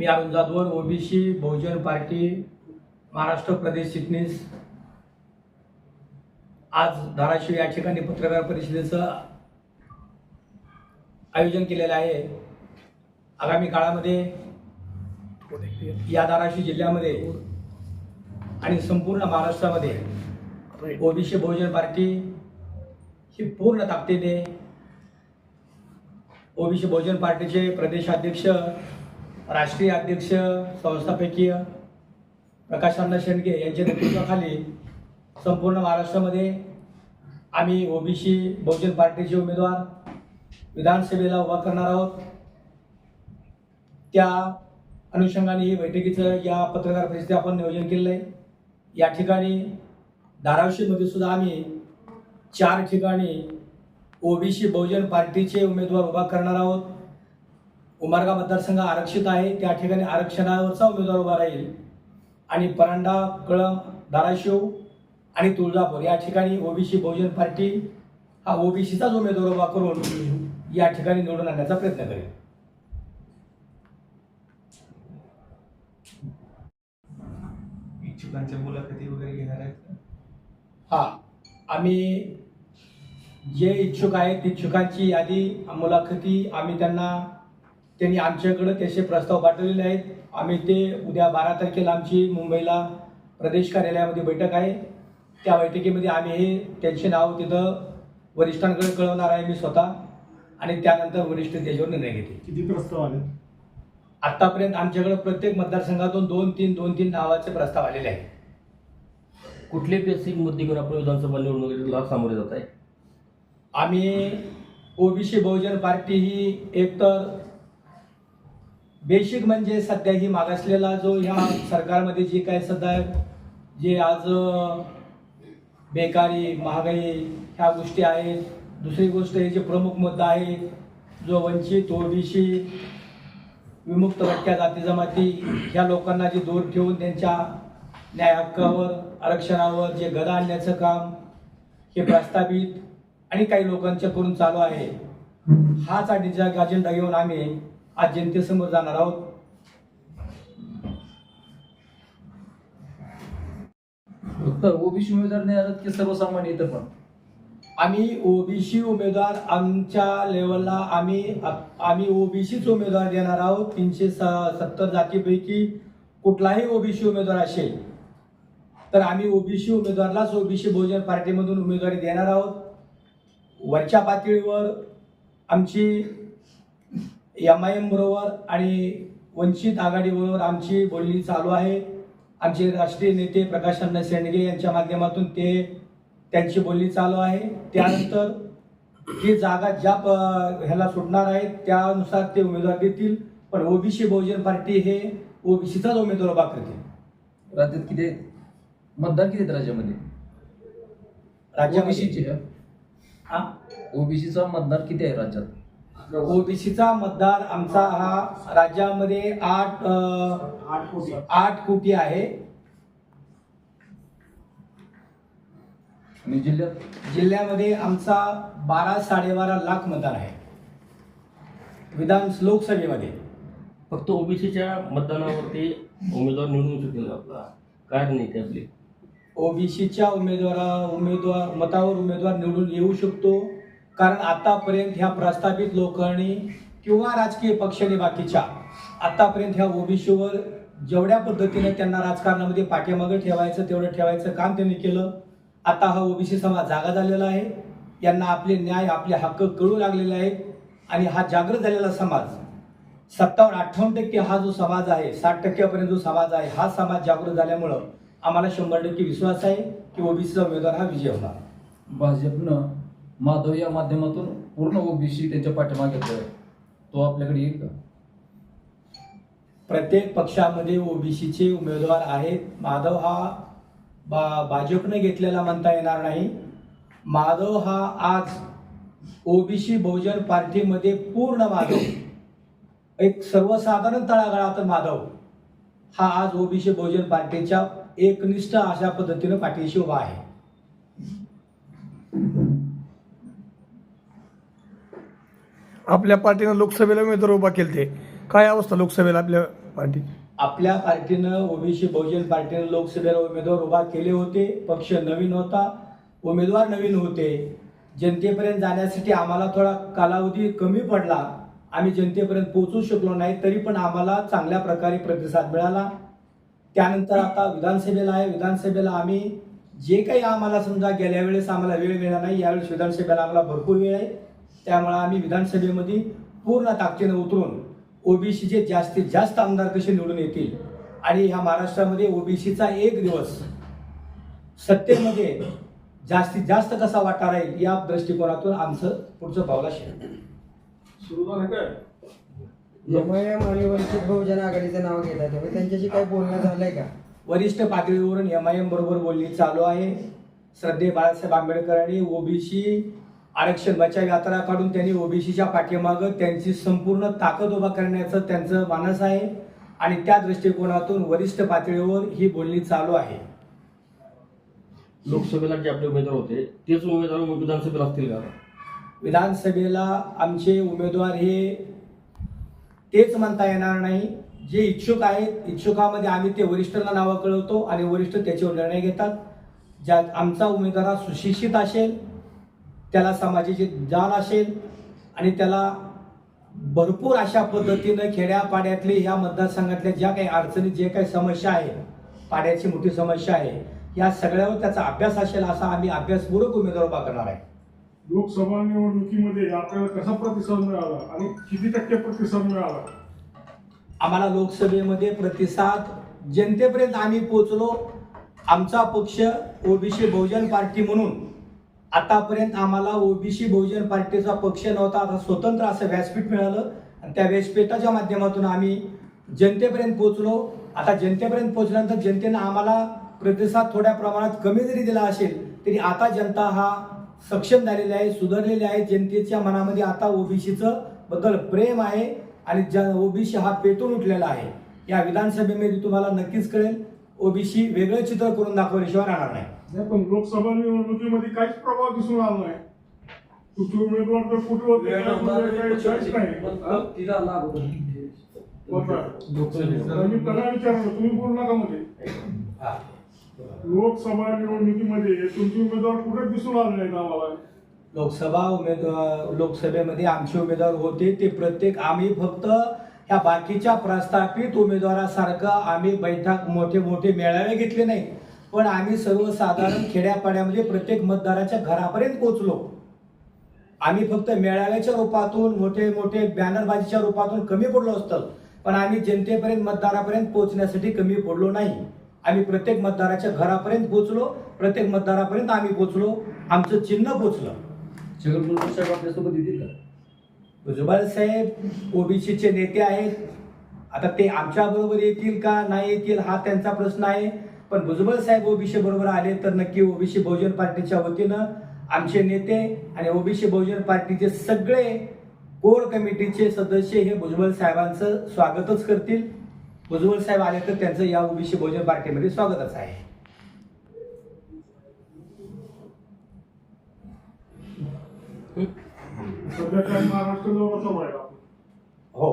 मी Arun Jadhavar OBC Bahujan party Maharashtra प्रदेश चिटणीस आज धाराशिव या ठिकाणी पत्रकार परिषदेचं आयोजन केलेलं आहे. आगामी काळामध्ये या धाराशिव जिल्ह्यामध्ये आणि संपूर्ण महाराष्ट्रामध्ये ओबीसी बहुजन पार्टी ही पूर्ण ताकदीने ओबीसी बहुजन पार्टीचे प्रदेशाध्यक्ष राष्ट्रीय अध्यक्ष संस्थापकीय प्रकाशानंद शेंडगे यांच्या नेतृत्वाखाली संपूर्ण महाराष्ट्रामध्ये आम्ही ओबीसी बहुजन पार्टीचे उमेदवार विधानसभेला उभा करणार आहोत. त्या अनुषंगाने ही बैठकीचं या पत्रकार परिषदेत आपण नियोजन केलेलं आहे. या ठिकाणी धाराशिवमध्ये सुद्धा आम्ही चार ठिकाणी ओबीसी बहुजन पार्टीचे उमेदवार उभा करणार आहोत. उमरगा मतदारसंघ आरक्षित आहे. त्या ठिकाणी आरक्षणावरचा उमेदवार उभा राहील. आणि परांडा कळम धाराशिव आणि तुळजापूर या ठिकाणी ओबीसी बहुजन पार्टी हा ओबीसीचाच उमेदवार उभा करून या ठिकाणी निवडून आणण्याचा प्रयत्न करेल. इच्छुकांच्या मुलाखती वगैरे घेणार आहेत? हा आम्ही जे इच्छुक आहेत इच्छुकांची यादी मुलाखती आम्ही त्यांना त्यांनी आमच्याकडं त्याचे प्रस्ताव पाठवलेले आहेत. आम्ही ते उद्या बारा तारखेला आमची मुंबईला प्रदेश कार्यालयामध्ये बैठक आहे. त्या बैठकीमध्ये आम्ही हे त्यांचे नाव तिथं वरिष्ठांकडे कळवणार आहे मी स्वतः. आणि त्यानंतर वरिष्ठ त्याच्यावर निर्णय घेतील. किती प्रस्ताव आले? आतापर्यंत आमच्याकडे प्रत्येक मतदारसंघातून दोन तीन दोन तीन नावाचे प्रस्ताव आलेले आहेत. कुठले बेसिक मुद्दे घेऊन आपण विधानसभा निवडणुकीला सामोरे जात आहे? आम्ही ओबीसी बहुजन पार्टी ही एकतर बेसिक म्हणजे सध्या ही मागासलेला जो ह्या सरकारमध्ये जी काय सध्या जे आज बेकारी महागाई ह्या गोष्टी आहेत. दुसरी गोष्ट हे जे प्रमुख मुद्दा आहे जो वंचित ओबीसी विमुक्त भटक्या जाती जमाती ह्या लोकांना जे दूर ठेवून त्यांच्या न्याय हक्कावर आरक्षणावर जे गदा आणण्याचं काम हे प्रस्तावित आणि काही लोकांच्या करून चालू आहे. हाच अजेंडा घेऊन आम्ही आज जनतेसमोर जाणार आहोत. फक्त ओबीसी उमेदवार नाही आलात की सर्वसामान्य इतर पण. आम्ही ओबीसी उमेदवार आमच्या लेवलला आम्ही आम्ही ओबीसीच उमेदवार देणार आहोत. तीनशे स- सत्तर जातीपैकी कुठलाही ओबीसी उमेदवार असेल तर आम्ही ओबीसी उमेदवारलाच ओबीसी बहुजन पार्टीमधून उमेदवारी देणार आहोत. वरच्या पातळीवर आमची एम आय एम बरोबर आणि वंचित आघाडीबरोबर आमची बोलणी चालू आहे. आमचे राष्ट्रीय नेते प्रकाश अण्णा शेंडगे यांच्या माध्यमातून ते त्यांची बोलणी चालू आहे. त्यानंतर जी जागा ज्या ह्याला सुटणार आहेत त्यानुसार ते उमेदवार देतील. पण ओबीसी बहुजन पार्टी हे ओबीसीचाच उमेदवार उभा करतील राज्यात किती? मतदार किती आहेत राज्यामध्ये? हा? ओबीसीचा मतदार किती आहे राज्यात? ओबीसीचा मतदार आमचा हा राज्यामध्ये आठ आठ कोटी. आठ कोटी आहे. आणि जिल्ह्यात? जिल्ह्यामध्ये आमचा बारा साडेबारा लाख मतदार आहे. विधान लोकसभेमध्ये. फक्त ओबीसीच्या मतदानावरती उमेदवार निवडून येऊ शकतील आपला? काय रणनीती आपली. ओबीसीच्या उमेदवारा उमेदवार मतावर उमेदवार निवडून येऊ शकतो. कारण आतापर्यंत ह्या प्रस्थापित लोकांनी किंवा राजकीय पक्षाने बाकीच्या आतापर्यंत ह्या ओबीसीवर जेवढ्या पद्धतीने त्यांना राजकारणामध्ये पाठीमागे ठेवायचं तेवढं ठेवायचं काम त्यांनी केलं. आता हा ओबीसी समाज जागा झालेला आहे. यांना आपले न्याय आपले हक्क कळू लागलेले आहेत. आणि हा जागृत झालेला समाज सत्तावन्न अठ्ठावन्न टक्के हा जो समाज आहे साठ टक्क्यापर्यंत जो समाज आहे हा समाज जागृत झाल्यामुळं आम्हाला शंभर टक्के विश्वास आहे की ओबीसीचा उमेदवार हा विजय होणार. भाजपनं माधव या माध्यमातून पूर्ण ओबीसी त्यांच्या पाठीमागे घेतोय तो आपल्याकडे येईल का? प्रत्येक पक्षामध्ये ओबीसीचे उमेदवार आहेत. माधव हा बा भाजपने घेतलेला म्हणता येणार नाही. माधव हा आज ओबीसी बहुजन पार्टीमध्ये पूर्ण माधव. एक सर्वसाधारण तळागाळात माधव हा आज ओबीसी बहुजन पार्टीच्या एकनिष्ठ अशा पद्धतीनं पाठीशी उभा आहे. आपल्या पार्टीनं लोकसभेला उमेदवार उभा केले ते काय अवस्था लोकसभेला आपल्या पार्टी? आपल्या पार्टीनं ओबीसी बहुजन पार्टीनं लोकसभेला उमेदवार उभा केले होते पक्ष नवीन होता उमेदवार नवीन होते. जनतेपर्यंत जाण्यासाठी आम्हाला थोडा कालावधी कमी पडला. आम्ही जनतेपर्यंत पोहोचू शकलो नाही तरी पण आम्हाला चांगल्या प्रकारे प्रतिसाद मिळाला. त्यानंतर आता विधानसभेला आहे. विधानसभेला आम्ही जे काही आम्हाला समजा गेल्या वेळेस आम्हाला वेळ मिळाला नाही यावेळेस विधानसभेला आम्हाला भरपूर वेळ आहे. त्यामुळे आम्ही विधानसभेमध्ये पूर्ण ताकदीनं उतरून ओबीसीचे जास्तीत जास्त आमदार कसे निवडून येतील? आणि ह्या महाराष्ट्रामध्ये ओबीसीचा एक दिवस सत्तेमध्ये जास्तीत जास्त कसा वाटा राहील या दृष्टिकोनातून आमचं पुढचं पावला शेअर एमआयएम आणि वंचित बहुजन आघाडीचं नाव घेत आहे त्यांच्याशी काही बोलणं झालंय का? वरिष्ठ पातळीवरून एम आय एम बरोबर बोलणी चालू आहे. श्रद्धे बाळासाहेब आंबेडकरांनी ओबीसी आरक्षण बचाव यात्रा काढून त्यांनी ओबीसीच्या पाठीमागं त्यांची संपूर्ण ताकद उभा करण्याचं त्यांचं मानस आहे. आणि त्या दृष्टिकोनातून वरिष्ठ पातळीवर ही बोलणी चालू आहे. लोकसभेला जे आपले उमेदवार होते तेच उमेदवार विधानसभेला असतील का? विधानसभेला आमचे उमेदवार हे तेच म्हणता येणार नाही. जे इच्छुक आहेत इच्छुकामध्ये आम्ही ते वरिष्ठांना नावं कळवतो आणि वरिष्ठ त्याच्यावर निर्णय घेतात. ज्यात आमचा उमेदवार हा सुशिक्षित असेल त्याला समाजाची जाण असेल आणि त्याला भरपूर अशा पद्धतीनं खेड्यापाड्यातले ह्या मतदारसंघातल्या ज्या काही अडचणी जे काही समस्या आहे पाड्याची मोठी समस्या आहे या सगळ्यावर त्याचा अभ्यास असेल असा आम्ही अभ्यासपूर्वक उमेदवार उभा करणार आहे. लोकसभा निवडणुकीमध्ये आपल्याला कसा प्रतिसाद मिळाला आणि किती टक्के प्रतिसाद मिळाला? आम्हाला लोकसभेमध्ये प्रतिसाद जनतेपर्यंत आम्ही पोचलो आमचा पक्ष ओबीसी बहुजन पार्टी म्हणून आतापर्यंत आम्हाला ओबीसी बहुजन पार्टीचा पक्ष नव्हता. आता स्वतंत्र असं व्यासपीठ मिळालं. आणि त्या व्यासपीठाच्या माध्यमातून आम्ही जनतेपर्यंत पोचलो आता जनतेपर्यंत पोचल्यानंतर जनतेनं आम्हाला प्रतिसाद थोड्या प्रमाणात कमी जरी दिला असेल तरी आता जनता हा सक्षम झालेली आहे सुधारलेली आहे. जनतेच्या मनामध्ये आता ओबीसीचं बद्दल प्रेम आहे आणि ज ओबीसी हा पेटून उठलेला आहे या विधानसभेमध्ये तुम्हाला नक्कीच कळेल. ओबीसी वेगळं चित्र करून दाखवल्याशिवाय राहणार नाही. नाही पण लोकसभा निवडणुकीमध्ये काहीच प्रभाव दिसून आला नाही. कुठे उमेदवार तर कुठे होते काय होते, काही- काहीच नाही. होता. तर मी त्यांना विचारलं तुम्ही बोलू नका मध्ये हा. लोकसभा निवडणुकीमध्ये तुमचे उमेदवार कुठे दिसून आले नाहीत आम्हाला लोकसभा उमेदवार लोकसभेमध्ये आमचे उमेदवार होते ते प्रत्येक आम्ही फक्त ह्या बाकीच्या प्रस्थापित उमेदवारासारखं आम्ही बैठक मोठे मोठे मेळावे घेतले नाही. पण आम्ही सर्वसाधारण खेड्यापाड्यामध्ये प्रत्येक मतदाराच्या घरापर्यंत पोहोचलो. आम्ही फक्त मेळाव्याच्या रूपातून मोठे मोठे बॅनरबाजीच्या रूपातून कमी पडलो असतं. पण आम्ही जनतेपर्यंत मतदारापर्यंत पोहोचण्यासाठी कमी पडलो नाही. आम्ही प्रत्येक मतदाराच्या घरापर्यंत पोहोचलो प्रत्येक मतदारापर्यंत आम्ही पोहोचलो आमचं चिन्ह भुजबळ साहेब आपल्यासोबत येतील का? भुजबळ साहेब ओबीसीचे नेते आहेत. आता ते आमच्या बरोबर येतील का नाही येतील हा त्यांचा प्रश्न आहे. पण भुजबळ साहेब ओबीसी बरोबर आले तर नक्की ओबीसी बहुजन पार्टीच्या वतीनं आमचे नेते आणि ओबीसी बहुजन पार्टीचे सगळे कोर कमिटीचे सदस्य हे भुजबळ साहेबांचं स्वागतच करतील. भुजबळ साहेब आले तर त्यांचं या ओबीसी बहुजन पार्टीमध्ये स्वागतच आहे. हो.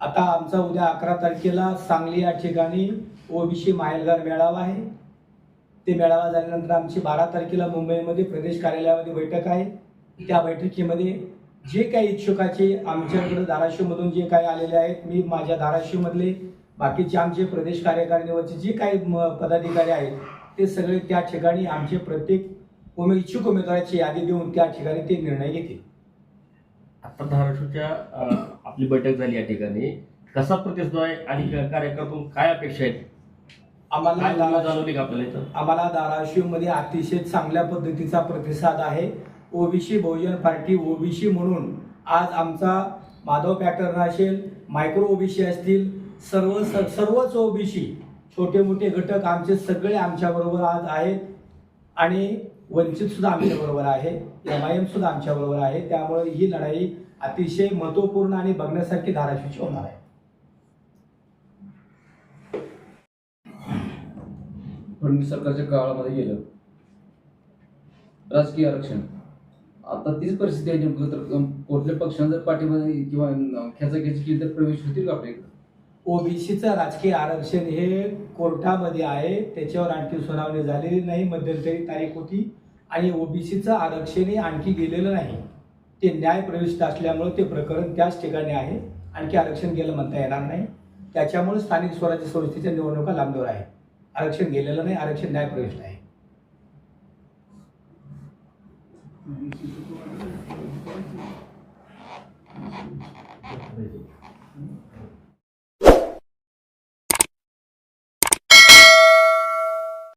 आता आमचा उद्या अकरा तारखेला सांगली या ठिकाणी ओबीसी माहेलगार मेळावा आहे. ते मेळावा झाल्यानंतर आमची बारा तारखेला मुंबईमध्ये प्रदेश कार्यालयामध्ये बैठक आहे. त्या बैठकीमध्ये जे काही इच्छुकाचे आमच्याकडे धाराशिवमधून जे काही आलेले आहेत मी माझ्या धाराशिवमधले बाकीचे आमचे प्रदेश कार्यकारिणीवरचे जे काही म- पदाधिकारी आहेत ते सगळे त्या ठिकाणी आमचे प्रत्येक उमे इच्छुक उमेदवाराची यादी देऊन त्या ठिकाणी ते निर्णय घेतील. आता धाराशिवच्या आपली बैठक झाली या ठिकाणी. कसा प्रतिसाद आहे आणि क- कार्यकर्त्यातून काय अपेक्षा आहेत? आम्हाला काय तुम्हाला धाराशिव- जाणवली का आपल्याला इथं? आम्हाला धाराशिवमध्ये अतिशय चांगल्या पद्धतीचा प्रतिसाद आहे. ओबीसी बहुजन पार्टी ओबीसी म्हणून आज आमचा माधव पॅटर्न असेल मायक्रो ओबीसी असतील सर्व स- सर्वच ओबीसी छोटे मोठे घटक आमचे सगळे आमच्याबरोबर आज आहेत. आणि वंचित सुद्धा आमच्या बरोबर आहे. एम आय एम सुद्धा आमच्या बरोबर आहे. त्यामुळे ही लढाई अतिशय महत्त्वपूर्ण आणि बघण्यासारखी धाराशिवची होणार आहे. फडणवीस सरकारच्या काळामध्ये गेलं. राजकीय आरक्षण. आता तीच परिस्थिती आहे नेमकं तर कुठल्या पक्षांना जर पाठीमध्ये किंवा अं, खेचाखेची केली तर प्रवेश होतील का आपल्या ओबीसीचं राजकीय आरक्षण हे कोर्टामध्ये आहे. त्याच्यावर आणखी सुनावणी झालेली नाही मध्यंतरी तारीख होती. आणि ओबीसीचं आरक्षण हे आणखी गेलेलं नाही. ते न्याय प्रविष्ट असल्यामुळे ते प्रकरण त्याच ठिकाणी आहे. आणखी आरक्षण गेलं म्हणता येणार नाही. त्याच्यामुळे स्थानिक स्वराज्य संस्थेच्या निवडणुका लांबवर आहे आरक्षण गेलेलं नाही आरक्षण न्यायप्रविष्ट आहे